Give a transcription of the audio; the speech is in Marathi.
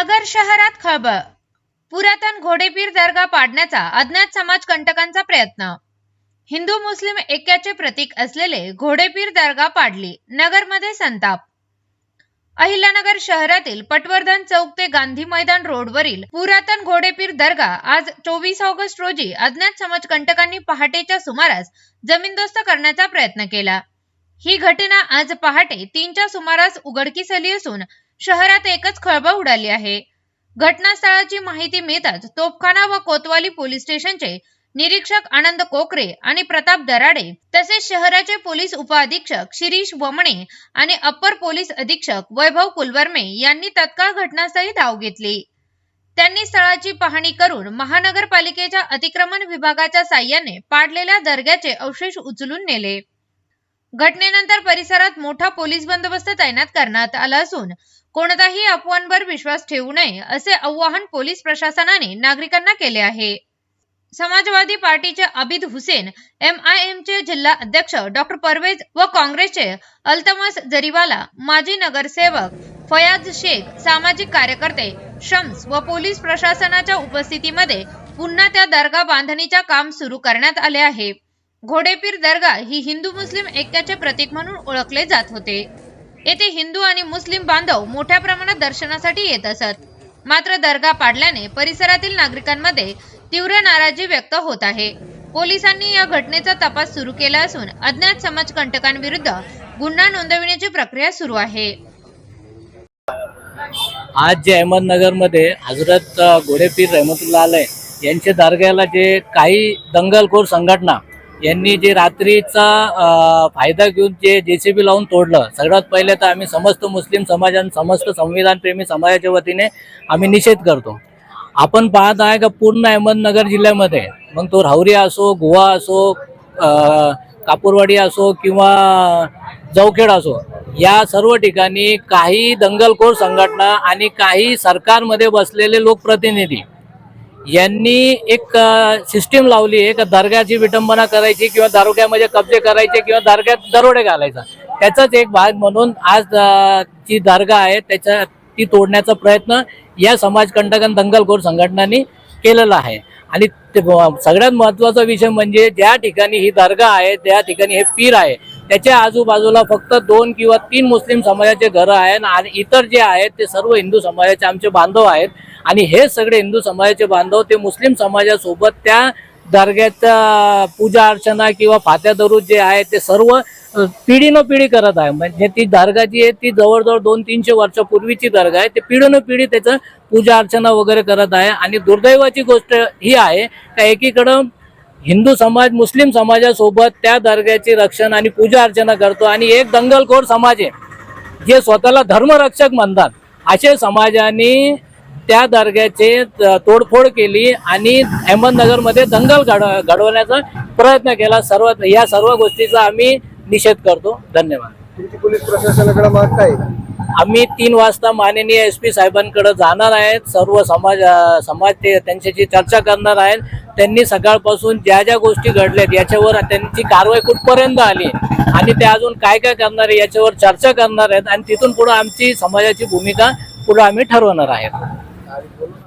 नगर शहरात खळबळ. पुरातन घोडेपीर दर्गा पाडण्याचा अज्ञात समाज कंटकांचा प्रयत्न. हिंदू मुस्लिम ऐक्याचे प्रतीक असलेले घोडेपीर दर्गा पाडली नगरमध्ये संताप. अहिल्यानगर शहरातील पटवर्धन चौक ते गांधी मैदान रोडवरील पुरातन घोडेपीर दर्गा आज चोवीस ऑगस्ट रोजी अज्ञात समाजकंटकांनी पहाटेच्या सुमारास जमीनदोस्त करण्याचा प्रयत्न केला. ही घटना आज पहाटे तीनच्या सुमारास उघडकीस आली असून शहरात एकच खळबळ उडाली आहे. घटनास्थळाची माहिती मिळताच तोफखाना व कोतवाली पोलीस स्टेशनचे निरीक्षक आनंद कोकरे आणि प्रताप दराडे तसेच शहराचे पोलीस उपअधीक्षक शिरीष वमणे आणि अप्पर पोलीस अधीक्षक वैभव कुलवर्मे यांनी तत्काळ घटनास्थळी धाव घेतली. त्यांनी स्थळाची पाहणी करून महानगरपालिकेच्या अतिक्रमण विभागाच्या साह्याने पाडलेल्या दर्ग्याचे अवशेष उचलून नेले. घटनेनंतर परिसरात मोठा पोलीस बंदोबस्त तैनात करण्यात आला असून कोणताही अफवांवर विश्वास ठेवू नये असे आवाहन पोलीस प्रशासनाने नागरिकांना केले आहे. समाजवादी पार्टीचे Abid Hussain M I M चे जिल्हा अध्यक्ष डॉक्टर परवेज व काँग्रेसचे अल्तमस जरीवाला माजी नगरसेवक फयाज शेख सामाजिक कार्यकर्ते शम्स व पोलीस प्रशासनाच्या उपस्थितीमध्ये पुन्हा त्या दर्गा बांधणीच्या काम सुरू करण्यात आले आहे. घोडेपीर दर्गा ही हिंदू मुस्लिम ऐक्याचे प्रतीक म्हणून ओळखले जात होते. येथे हिंदू आणि मुस्लिम बांधव मोठ्या प्रमाणात दर्शनासाठी येत असत. मात्र दर्गा पाडल्याने परिसरातील नागरिकांमध्ये तीव्र नाराजी व्यक्त होत आहे. पोलिसांनी या घटनेचा तपास सुरू केला असून अज्ञात समाजकंटकांविरुद्ध गुन्हा नोंदविण्याची प्रक्रिया सुरू आहे. आज जे अहमदनगरमध्ये हजरत घोडेपीर रहमतुल्ला आलय यांच्या दर्ग्याला जे काही दंगलखोर संघटना यांनी जे रात्रीचा फायदा घेऊन जे जे सी बी लावून तोडलं सगळ्यात पहिले तर आम्ही समस्त मुस्लिम समाज आणि समस्त संविधानप्रेमी समाजाच्या वतीने आम्ही निषेध करतो. आपण पाहत आहे का पूर्ण अहमदनगर जिल्ह्यामध्ये मग तो राहुरी असो गोवा असो कापूरवाडी असो किंवा जवखेड असो या सर्व ठिकाणी काही दंगलखोर संघटना आणि काही सरकारमध्ये बसलेले लोकप्रतिनिधी यांनी एक सिस्टीम लावली आहे का दर्ग्याची विटंबना करायची किंवा दारोग्यामध्ये कब्जे करायचे किंवा दर्ग्यात दरोडे घालायचा. त्याचाच एक भाग म्हणून आज जी दर्गा आहे त्याच्या ती तोडण्याचा प्रयत्न या समाजकंटकन दंगलखोर संघटनांनी केलेला आहे. आणि ते सगळ्यात महत्त्वाचा विषय म्हणजे ज्या ठिकाणी ही दर्गा आहे त्या ठिकाणी हे पीर आहे त्याच्या आजूबाजूला फक्त दोन किंवा तीन मुस्लिम समाजाचे घरं आहेत आणि इतर जे आहेत ते सर्व हिंदू समाजाचे आमचे बांधव आहेत. आणि हे सगळे हिंदू समाजाचे बांधव ते मुस्लिम समाजासोबत त्या दर्ग्याचा पूजा अर्चना किंवा फात्या दरूज जे आहे ते सर्व पिढीनं पिढी करत आहे. म्हणजे ती दर्गा जी आहे ती जवळजवळ दोन तीनशे वर्षापूर्वीची दर्गा आहे. ते पिढीनं पिढी त्याचं पूजा अर्चना वगैरे करत आहे. आणि दुर्दैवाची गोष्ट ही आहे का एकीकडं हिंदू समाज मुस्लिम समाजासोबत त्या दर्ग्याचे रक्षण आणि पूजा अर्चना करतो. आणि एक दंगलखोर समाज आहे जे स्वतःला धर्मरक्षक म्हणतात. असे समाजाने त्या दर्ग्याचे तोडफोड केली आणि अहमदनगरमध्ये दंगल घड घडवण्याचा प्रयत्न केला. सर्व या सर्व गोष्टीचा आम्ही निषेध करतो. धन्यवाद. पोलीस प्रशासनाकडे माग काय? आम्ही तीन वाजता माननीय एस पी साहेबांकडे जाणार आहेत. सर्व समाज समाज ते त्यांच्याशी चर्चा करणार आहेत. त्यांनी सकाळपासून ज्या ज्या गोष्टी घडल्यात याच्यावर त्यांची कारवाई कुठपर्यंत आली आणि ते अजून काय काय करणार आहे याच्यावर चर्चा करणार आहेत आणि तिथून पुढे आमची समाजाची भूमिका पुढे आम्ही ठरवणार आहेत. আরি বলুন